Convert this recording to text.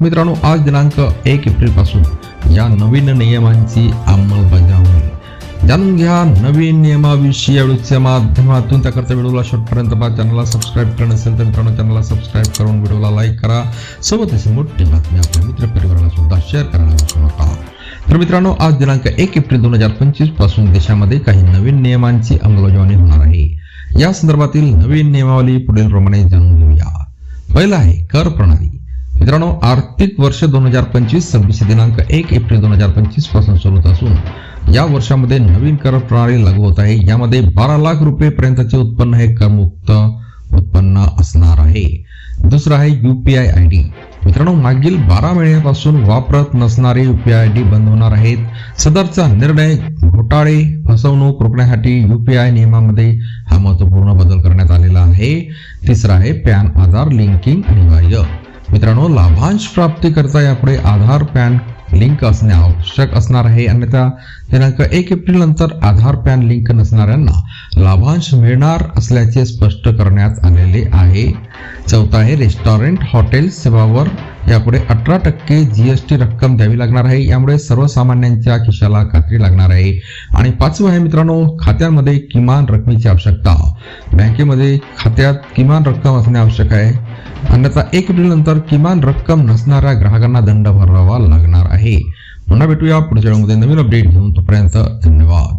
मित्रांनो आज दिनांक एक एप्रिलपासून या नवीन नियमांची अंमलबजावणी. जाणून घ्या नवीन नियमाविषयी यावेळीच्या माध्यमातून त्याकरता व्हिडिओला शेवटपर्यंत पहा. चॅनलला सबस्क्राईब करणं असेल तर मित्रांनो चॅनलला सबस्क्राईब करून व्हिडिओला लाईक करा. सोबत अशी मोठी बातमी आपल्या मित्रपरिवाराला सुद्धा शेअर करायला विसरू नका. तर मित्रांनो आज दिनांक एक एप्रिल दोन हजार पंचवीसपासून देशामध्ये काही नवीन नियमांची अंमलबजावणी होणार आहे. या संदर्भातील नवीन नियमावली पुढील प्रमाणे जाणून घेऊया. पहिला आहे कर प्रणाली. मित्रांनो आर्थिक वर्ष दोन हजार पंचवीस सव्वीस दिनांक एक एप्रिल दोन हजार पंचवीसपासून सुरू होत असून या वर्षामध्ये नवीन कर प्रणाली लागू होत आहे. यामध्ये बारा लाख रुपये पर्यंतचे उत्पन्न हे करमुक्त उत्पन्न असणार आहे. दुसरं आहे युपीआय आय डी. मित्रांनो मागील बारा महिन्यापासून वापरत नसणारे युपीआय आय डी बंद होणार आहेत. सदरचा निर्णय घोटाळे फसवणूक रोखण्यासाठी युपीआय नियमामध्ये हा महत्त्वपूर्ण बदल करण्यात आलेला आहे. तिसरा आहे पॅन आधार लिंकिंग अनिवार्य. मित्रांनो लाभांश प्राप्तीकरता यापुढे आधार पॅन लिंक असणे आवश्यक असणार आहे. अन्यथा दिनांक एक एप्रिल नंतर आधार पॅन लिंक नसणाऱ्यांना लाभांश मिळणार असल्याचे स्पष्ट करण्यात आलेले आहे. चौथा आहे रेस्टॉरंट हॉटेल सेवावर यापुढे अठरा टक्के जीएसटी रक्कम द्यावी लागणार आहे. यामुळे सर्वसामान्यांच्या खिशाला खात्री लागणार आहे. आणि पाचवं आहे मित्रांनो खात्यांमध्ये किमान रकमेची आवश्यकता. बँकेमध्ये खात्यात किमान रक्कम असणे आवश्यक आहे. अन्यथा एक एप्रिल नंतर किमान रक्कम नसणाऱ्या ग्राहकांना दंड भरावा लागणार आहे. पुन्हा भेटूया पुढच्या वेळेमध्ये नवीन अपडेट घेऊन तोपर्यंत धन्यवाद.